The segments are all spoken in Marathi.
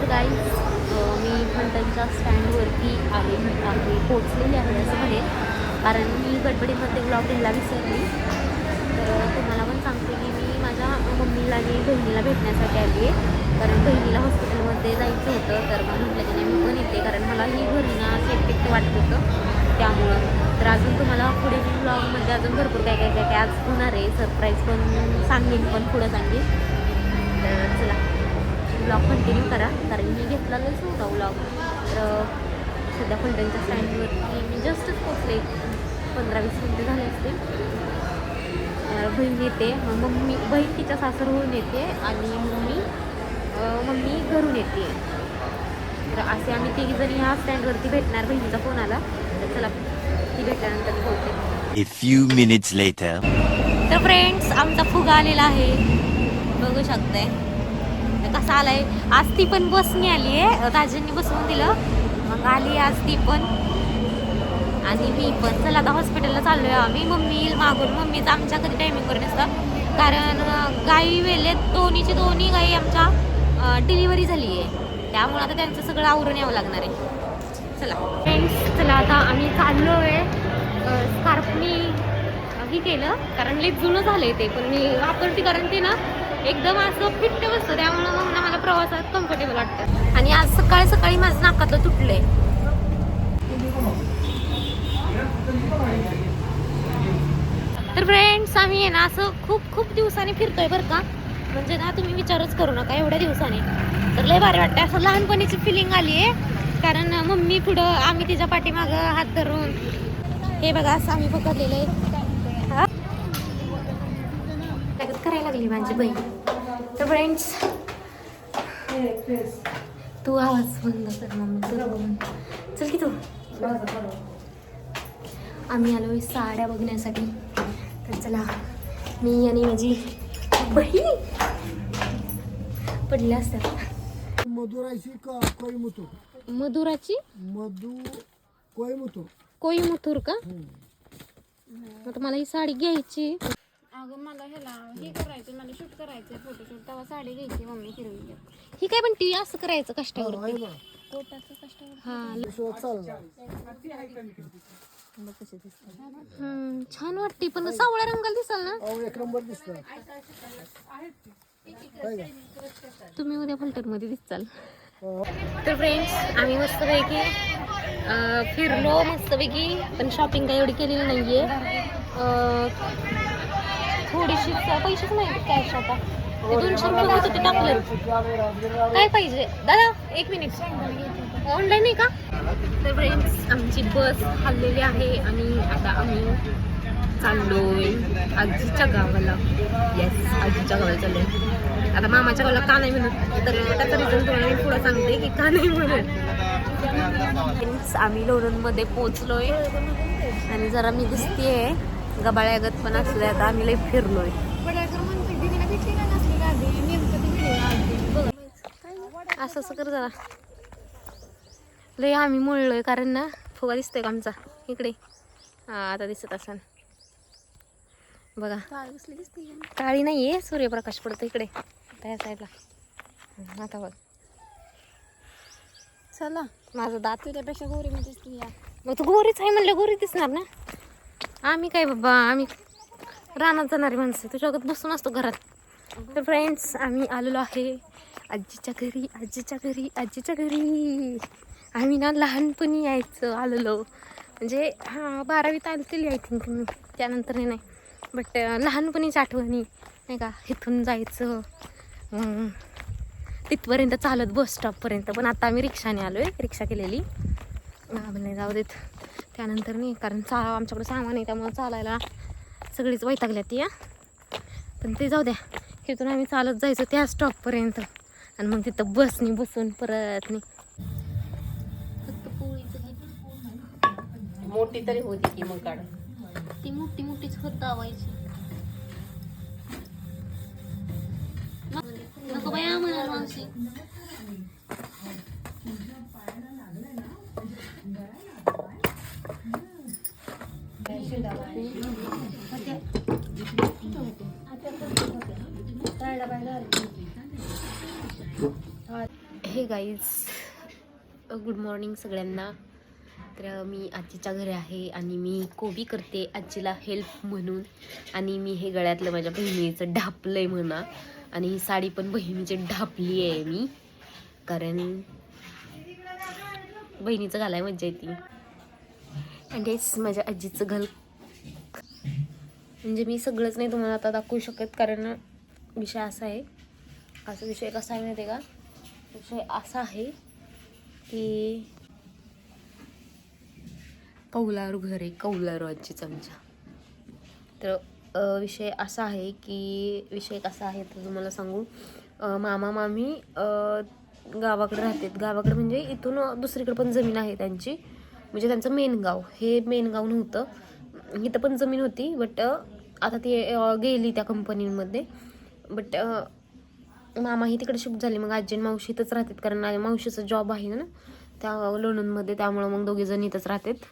तर गाईज मी फलटणच्या स्टँडवरती आले आहे पोचलेली आहे असं म्हणेल कारण मी गडबडीमध्ये ब्लॉग घ्यायला विसरली. तर तुम्हाला पण सांगते की मी माझ्या मम्मीला आणि बहिणीला भेटण्यासाठी आली आहे. कारण बहिणीला हॉस्पिटलमध्ये जायचं होतं तर मग म्हटलं की नाही मी पण येते. कारण मला ही घरी ना वाटत होतं. त्यामुळं तर अजून तुम्हाला पुढे ब्लॉगमध्ये अजून भरपूर काय काय काय काय आज होणार आहे. सरप्राईज पण सांगेन पण पुढं सांगेन. तर चला. ब्लॉग कंटिन्यू करा कारण मी घेतलेलंच नव्हता ब्लॉग तर सध्या फलटणच्या स्टँडवरती मी जस्टच पोचले. पंधरा वीस मिनटं झाले असते बहीण येते मग मम्मी बहीण तिच्या सासरहून येते आणि मम्मी मम्मी घरून येते. तर असे आम्ही तिघी जणी ह्या स्टँडवरती भेटणार बहिणीचा फोन आला. तर चला ती भेटल्यानंतर बोलते. A few minutes later. तर फ्रेंड्स आमचा फुगा आलेला आहे. बघू शकताय. कसा आलाय. आज ती पण बसने आली आहे. राजांनी बसवून दिलं. मग आली आज ती पण. आणि मी पण. चला आता हॉस्पिटलला चाललोय आम्ही. मम्मी येईल मागून. मम्मीचं आमच्या कधी टायमिंगवर नसतं. कारण गाई वेलेत दोन्हीची दोन्ही गाई आमच्या डिलिव्हरी झाली आहे त्यामुळे आता त्यांचं सगळं आवरून यावं लागणार आहे. चला. फ्रेंड्स चला आता आम्ही चाललो आहे स्कार्फनी हे केलं. कारण लई जुनं झालं आहे ते. पण मी वापरते कारण ते ना एकदम असं फिट्ट बसतं त्यामुळं मग ना मला प्रवासात कम्फर्टेबल वाटतं. आणि आज सकाळी सकाळी माझं नाकातलं तुटलंय. तर फ्रेंड्स आम्ही आहे ना असं खूप खूप दिवसांनी फिरतोय बरं का. म्हणजे ना तुम्ही विचारच करू नका एवढ्या दिवसांनी. तर लय भारी वाटतं असं लहानपणीची फिलिंग आली आहे. कारण मम्मी पुढं आम्ही तिच्या पाठीमागं हात धरून हे बघा असं आम्ही पकडलेलं आहे हा? लगेच करायला लागली माझी बहीण. तर फ्रेंड्स तू आवाज बंद कर मम्मी. चल की तू. आम्ही आलो साड्या बघण्यासाठी. तर चला मी आणि माझी बहीण पडल्या असतात. मधुराशी का कोईमुतूर? मधुराची? मधु कोईमुतूर. कोईमुथूर का? आता मला ही साडी घ्यायची. अगं मला ह्याला हे करायचं मला शूट करायचं फोटोशूट तेव्हा साडी घ्यायची मम्मी हिरवी ही काय पण टी असं करायचं कष्टावरती. आहे ना. पोटाचं कष्ट हा. शिवाय चालणार. हम्म, छान वाटते पण सावळ्या रंगाला दिसाल ना? अहो एक नंबर दिसतं तुम्ही उद्या फलटणमध्ये दिसाल अहो, तर फ्रेंड्स आम्ही मस्तपैकी अं, फिरलो मस्तपैकी पण शॉपिंग काही एवढी केलेली नाहीये. अं, थोडीशी पैसेच नाही कॅश आता. ते दोनशे रुपये होते ते टाकले. काय पाहिजे? दादा एक मिनिट ऑनलाईन आहे का? तर फ्रेंड्स आमची बस हल्लेली आहे आणि आता आम्ही चाललोय आजीच्या गावाला. येस आजीच्या गावाला चाललोय. आता मामाच्या गावाला का नाही म्हणत तर त्याचा रिझन तुम्हाला मी पुढे सांगते की का नाही म्हणत. आम्ही लोणंदमध्ये पोचलोय आणि जरा मी दिसतेय. गबाळ्यागत पण असले आता आम्ही लई फिरलोय. असं असं कर जरा. लय आम्ही मुळलोय कारण ना फुगा दिसतोय का आमचा? इकडे. हा आता दिसत असन. बघा. काळी काळी नाहीये सूर्यप्रकाश पडतो इकडे. त्या साईडला आता बघ. चला. माझं दात. तुझ्यापेक्षा गोरी मी दिसते या. मग तू गोरीच आहे म्हणलं गोरी दिसणार ना? आम्ही काय बाबा आम्ही रानात जाणारी माणसं. तुझ्याकडे बसून असतो घरात. तर फ्रेंड्स आम्ही आलेलो आहे आजीच्या घरी आजीच्या घरी आजीच्या घरी. आम्ही ना लहानपणी यायचं आलेलो. म्हणजे हां बारावीत आलतील आय थिंक मी. त्यानंतर नाही. बट लहानपणीच आठवणी नाही का इथून जायचं. तिथपर्यंत चालत बस स्टॉपपर्यंत पण आता आम्ही रिक्षाने आलो आहे रिक्षा केलेली. हा नाही जाऊ देत. त्यानंतर नाही कारण चा आमच्याकडे सामान आहे त्यामुळे चालायला सगळीच वैतागल्या ती या पण ते जाऊ द्या इथून आम्ही चालत जायचो त्या स्टॉपपर्यंत आणि मग तिथं बसनी बसून परत नाही. फक्त पोळीचं मोठी तरी होती की मग काढ ती मोठी मोठीच होत दावायची. नको म्हणा मावशी. हे गाईज गुड मॉर्निंग सगळ्यांना. तर मी आजीच्या घरी आहे आणि मी कोबी करते आजीला हेल्प म्हणून. आणि मी हे गळ्यातलं माझ्या बहिणीचं ढापलंय म्हणा. आणि ही साडी पण बहिणीची ढापली आहे मी. कारण बहिणीचं घालाय मज्जा येते. आणि तेच माझ्या आजीचं घाल म्हणजे मी सगळंच नाही तुम्हाला आता दाखवू शकत कारण विषय असा आहे. असा विषय कसा आहे माहिती आहे का? म्हणजे विषय असा आहे की कौलारू घर आहे कौलारू आजी चमचा. तर विषय असा आहे की विषय कसा आहे तर तुम्हाला सांगू. मामा मामी गावाकडे राहतात. गावाकडे म्हणजे इथून दुसरीकडे पण जमीन आहे त्यांची. म्हणजे त्यांचं मेन गाव. हे मेन गाव नव्हतं. इथं पण जमीन होती बट आता ती गेली त्या कंपनीमध्ये बट मामाही तिकडे शिफ्ट झाले. मग आजी आणि मावशी इथंच राहतात. कारण मावशीचा जॉब आहे ना त्या लोणंदमध्ये. त्यामुळं मग दोघे जण इथंच राहतात.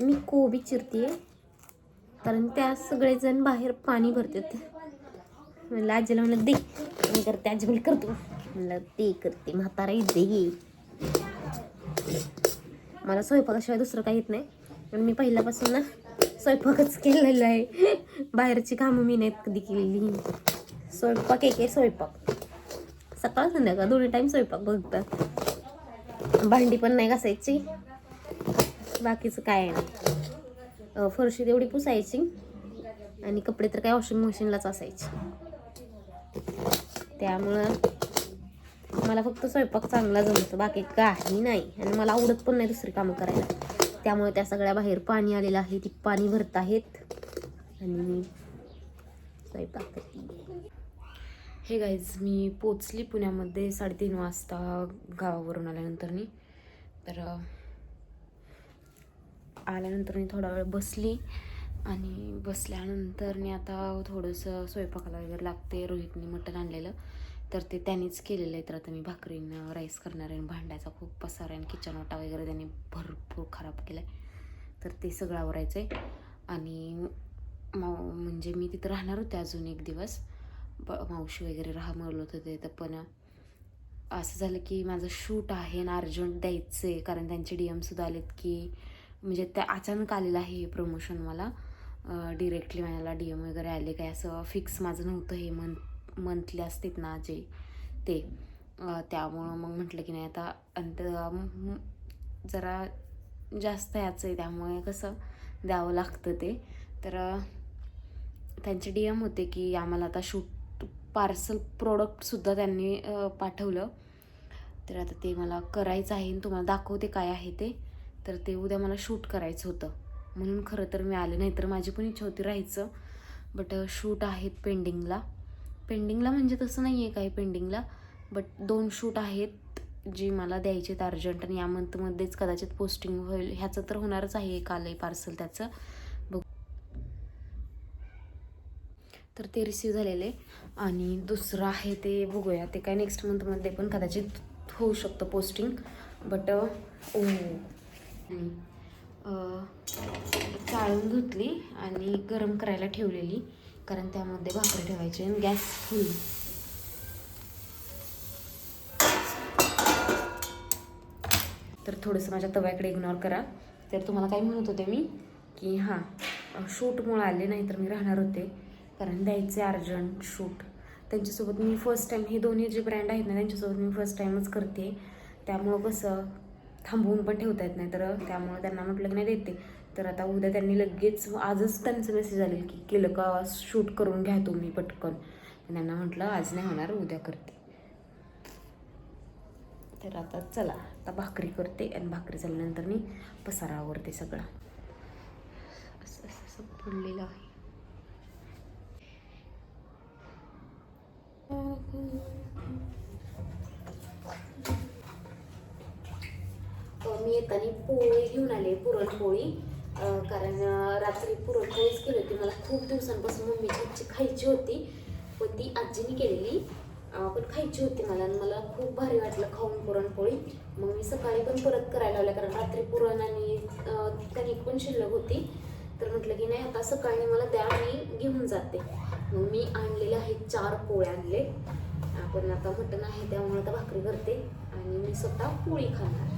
मी कोबी चिरते कारण त्या सगळेजण बाहेर पाणी भरतात. म्हणलं आजीला म्हणलं दे. मी करते आजी म्हणलं करतो. म्हणलं ते करते. म्हातारा दे. मला स्वयंपाकाशिवाय दुसरं काही येत नाही. पण मी पहिल्यापासून ना स्वयंपाकच केलेला आहे. बाहेरची कामं मी नाहीत कधी केलेली. स्वयंपाक एक आहे स्वयंपाक. सकाळ संध्याकाळ दोन्ही टाईम स्वयंपाक बघतात. भांडी पण नाही घासायची. बाकीचं काय नाही फरशी तेवढी पुसायची. आणि कपडे तर काय वॉशिंग मशीनलाच असायचे. त्यामुळं मला फक्त स्वयंपाक चांगला जमतो. बाकी काही नाही. आणि मला आवडत पण नाही दुसरी कामं करायला. त्यामुळे त्या सगळ्या बाहेर पाणी आलेलं आहे. ती पाणी भरत आहेत. आणि मी स्वयंपाक करते. हे गाईज मी पोचली पुण्यामध्ये साडेतीन वाजता गावावरून आल्यानंतर मी तर आल्यानंतर मी थोडा वेळ बसली. आणि बसल्यानंतर मी आता थोडंसं स्वयंपाकाला वगैरे लागते. रोहितने मटण आणलेलं. तर ते त्यांनीच केलेलं आहे. तर आता मी भाकरीनं राईस करणार आहे आणि भांड्याचा खूप पसार आहे आणि किचन ओटा वगैरे त्यांनी भरपूर खराब केला आहे तर ते सगळं आवरायचं आहे आणि माव म्हणजे मी तिथं राहणार होते अजून एक दिवस. ब मावशी वगैरे राहा म्हणलं होतं. ते तर पण असं झालं की माझं शूट आहे ना अर्जंट द्यायचं आहे कारण त्यांचे डी एमसुद्धा आलेत की म्हणजे त्या अचानक आलेलं आहे हे प्रमोशन मला. डिरेक्टली मला डी एम वगैरे आले. काय असं फिक्स माझं नव्हतं हे मंथ मंथली असतात ना जे ते. त्यामुळं मग म्हटलं की नाही आता अंत जरा जास्त याचं आहे त्यामुळे कसं द्यावं लागतं ते. तर त्यांचे डी एम होते की आम्हाला आता शूट पार्सल प्रोडक्टसुद्धा त्यांनी पाठवलं. तर आता ते मला करायचं आहे आणि तुम्हाला दाखवते काय आहे ते. तर ते उद्या मला शूट करायचं होतं. म्हणून खरं तर मी आले नाही तर माझी पण इच्छा होती राहायचं. बट शूट आहेत पेंडिंगला पेंडिंगला म्हणजे तसं नाही आहे काही पेंडिंगला बट दोन शूट आहेत जी मला द्यायचे आहेत अर्जंट आणि या मंथमध्येच कदाचित पोस्टिंग होईल. ह्याचं तर होणारच आहे एक आलं आहे पार्सल त्याचं. बघ. तर ते रिसीव झालेले. आणि दुसरं आहे ते बघूया. ते काय नेक्स्ट मंथमध्ये पण कदाचित होऊ शकतं पोस्टिंग बट ओ. चाळून धुतली आणि गरम करायला ठेवलेली. कारण त्यामध्ये भाकरी ठेवायची आणि गॅस फुल. तर थोडंसं माझ्या तव्याकडे इग्नोर करा. तर तुम्हाला काय म्हणत होते मी? की हां शूटमुळं आले नाही तर मी राहणार होते. कारण द्यायचे अर्जंट शूट. त्यांच्यासोबत मी फर्स्ट टाईम हे दोन्ही जे ब्रँड आहेत ना त्यांच्यासोबत मी फर्स्ट टाईमच करते. त्यामुळं कसं थांबवून पण ठेवता येत नाही. तर त्यामुळं त्यांना म्हटलं की नाही देते. तर आता उद्या त्यांनी लगेच आजच त्यांचं मेसेज आले की केलं का शूट करून घ्या तुम्ही पटकन. त्यांना म्हटलं आज नाही होणार उद्या करते. तर आता चला आता भाकरी करते आणि भाकरी झाल्यानंतर मी पसारा आवरते सगळा. असं असं असं पडलेलं आहे. मी येताना पोळी घेऊन आले पुरणपोळी. कारण रात्री पुरणपोळीच केली होती. मला खूप दिवसांपासून मम्मीची इच्छा खायची होती. पण ती आजीने केलेली. पण खायची होती मला. आणि मला खूप भारी वाटलं खाऊन पुरणपोळी. मग मी सकाळी पण परत करायला लावल्या कारण रात्री पुरण आणि कणिक पण शिल्लक होती. तर म्हटलं की नाही आता सकाळी मला द्या मी घेऊन जाते. मग मी आणलेले आहेत चार पोळ्या आणले. आपण आता मटण आहे त्यामुळे आता भाकरी करते. आणि मी स्वतः पोळी खाणार.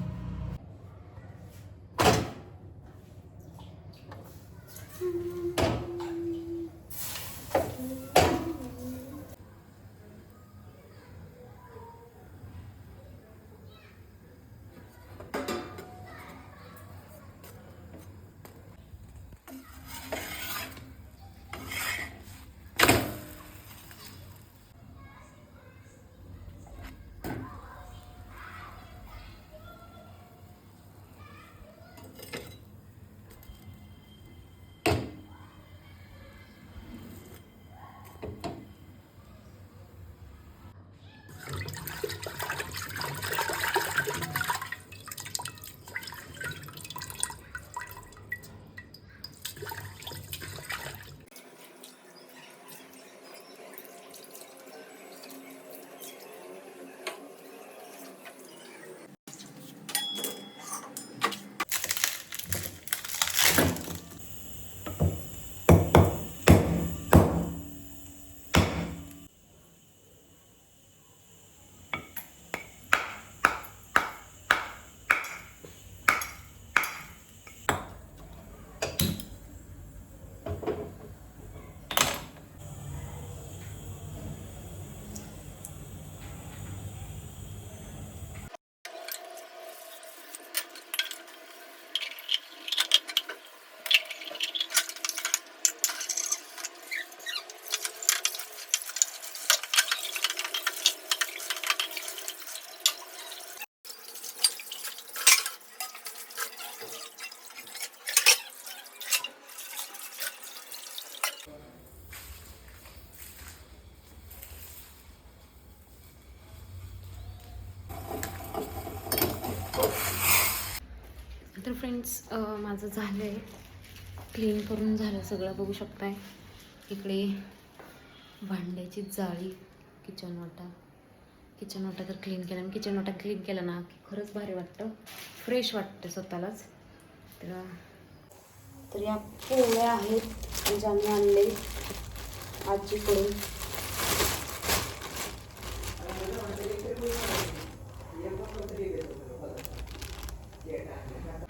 फ्रेंड्स माझं झालं आहे क्लीन करून झालं सगळं बघू शकताय. इकडे भांड्याची जाळी किचन वाटा. किचन वाटा तर क्लीन केला. आणि किचन वाटा क्लीन केला ना की खरंच भारी वाटतं. फ्रेश वाटतं स्वतःलाच. तर तर या पोळ्या आहेत ज्या आणले आजीकडून.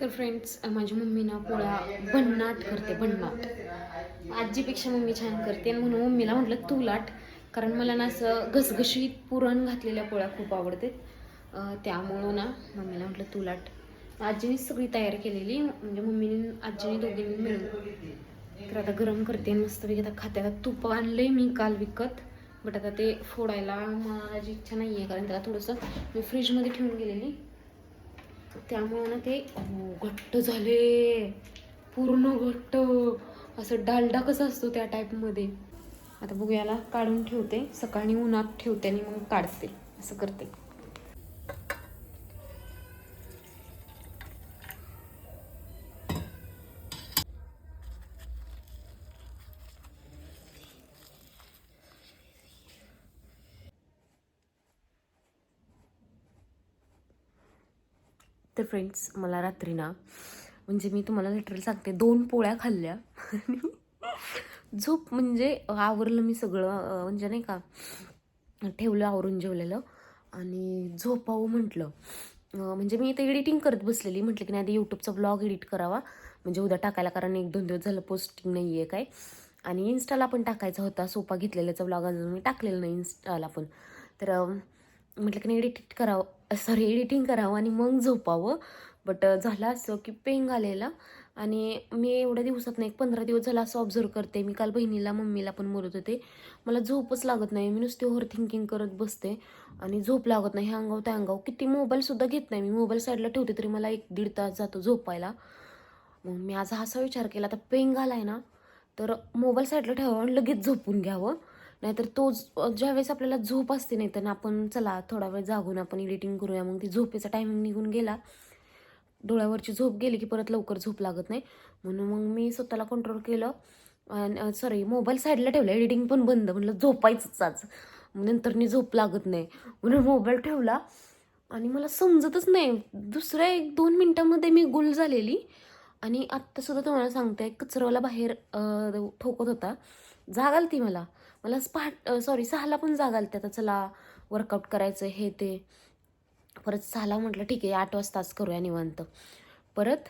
तर फ्रेंड्स माझी मम्मी ना पोळ्या भन्नाट करते भन्नाट. आजीपेक्षा मम्मी छान करते. आणि म्हणून मम्मीला म्हटलं तू लाट. कारण मला ना असं घसघशीत पुरण घातलेल्या पोळ्या खूप आवडते त्यामुळं ना मम्मीला म्हटलं तू लाट. आजीने सगळी तयार केलेली. म्हणजे मम्मीने आजीने दोघींनी मिळून. तर आता गरम करते आणि मस्तपैकी आता खाते. आता तूप आणलंय मी काल विकत. बट आता ते फोडायला माझी इच्छा नाही आहे कारण त्याला थोडंसं मी फ्रीजमध्ये ठेवून गेलेली. त्यामुळं ना ते घट्ट झाले. पूर्ण घट्ट. असं डालडा कसा असतो त्या टाईपमध्ये आता बघू याला काढून ठेवते. सकाळी उन्हात ठेवते आणि मग काढते. असं करते. तर फ्रेंड्स मला रात्री ना म्हणजे मी तुम्हाला लिटरल सांगते दोन पोळ्या खाल्ल्या. आणि झोप म्हणजे आवरलं मी सगळं म्हणजे नाही का ठेवलं आवरून जेवलेलं. आणि झोपावं म्हटलं. म्हणजे मी इथे एडिटिंग करत बसलेली. म्हटलं की नाही आधी यूट्यूबचा ब्लॉग एडिट करावा. म्हणजे उद्या टाकायला कारण एक दोन दिवस झालं पोस्टिंग नाही आहे काय. आणि इन्स्टाला पण टाकायचा होता. सोपा घेतलेल्याचा ब्लॉग अजून मी टाकलेला नाही इन्स्टाला पण. तर म्हटलं की नाही एडिट करावं. सॉरी एडिटिंग करावं आणि मग झोपावं. बट झालं असं की पेंग आलेला आणि मी एवढ्या दिवसात नाही एक पंधरा दिवस झाला असं ऑब्झर्व करते. मी काल बहिणीला मम्मीला पण बोलत होते. मला झोपच लागत नाही. मी नुसती ओव्हर थिंकिंग करत बसते आणि झोप लागत नाही. ह्या अंगाव त्या अंगाव. किती मोबाईलसुद्धा घेत नाही मी. मोबाईल साईडला ठेवते तरी मला एक दीड तास जातो झोपायला. मग मी आज असा विचार केला आता पेंग आला आहे ना तर मोबाईल साईडला ठेवावं आणि लगेच झोपून घ्यावं. नाहीतर तो ज्यावेळेस आपल्याला झोप असते नाही तर आपण चला थोडा वेळ जागून आपण एडिटिंग करूया. मग ती झोपेचा टायमिंग निघून गेला. डोळ्यावरची झोप गेली की परत लवकर झोप लागत नाही. म्हणून मग मी स्वतःला कंट्रोल केलं. सॉरी मोबाईल साईडला ठेवला. एडिटिंग पण बंद. म्हटलं झोपायचंच आज. मग नंतर मी झोप लागत नाही. म्हणून मोबाईल ठेवला. आणि मला समजतच नाही. दुसऱ्या एक दोन मिनटामध्ये मी गुल झालेली. आणि आत्तासुद्धा तुम्हाला सांगते कचरावाला बाहेर ठोकत होता. जागाल ती मला. मला पहाट सॉरी सहाला पण जागा आली आता. चला वर्कआउट करायचं हे ते. परत सहाला म्हटलं ठीक आहे आठ वाजताच करूया निवांत. परत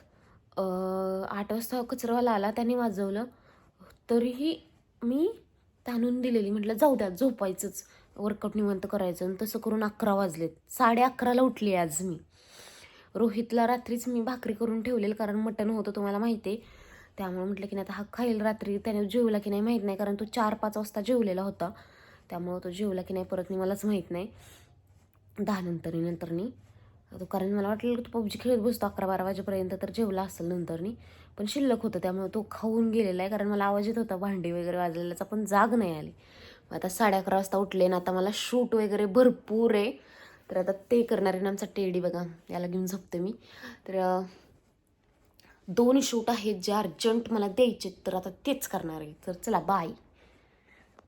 आठ वाजता कचरावाला आला त्याने वाजवलं. तरीही मी ताणून दिलेली. म्हटलं जाऊ द्या झोपायचंच. वर्कआउट निवांत करायचं. आणि तसं करून अकरा वाजलेत. साडे अकराला उठली आज मी. रोहितला रात्रीच मी भाकरी करून ठेवलेलं कारण मटण होतं तुम्हाला माहिती आहे. त्यामुळे म्हटलं की नाही आता हा खाईल रात्री त्याने जेवला की नाही माहीत नाही कारण तो चार पाच वाजता जेवलेला होता. त्यामुळं तो जेवला की नाही परत मी मलाच माहीत नाही. दहा नंतरनी नंतरनी. तो कारण मला वाटलं की तो पबजी खेळत बसतो अकरा बारा वाजेपर्यंत तर जेवला असेल नंतरनी. पण शिल्लक होतं त्यामुळे तो खाऊन गेलेला आहे कारण मला आवाज येत होता भांडी वगैरे वाजलेल्याचा पण जाग नाही आली. मग आता साडे अकरा वाजता उठले ना आता मला शूट वगैरे भरपूर आहे. तर आता ते करणार आहे ना आमचा टेडी बघा याला घेऊन झोपते मी. तर दोन शूट आहेत जे अर्जंट मला द्यायचे तर आता तेच करणार आहे. तर चला बाय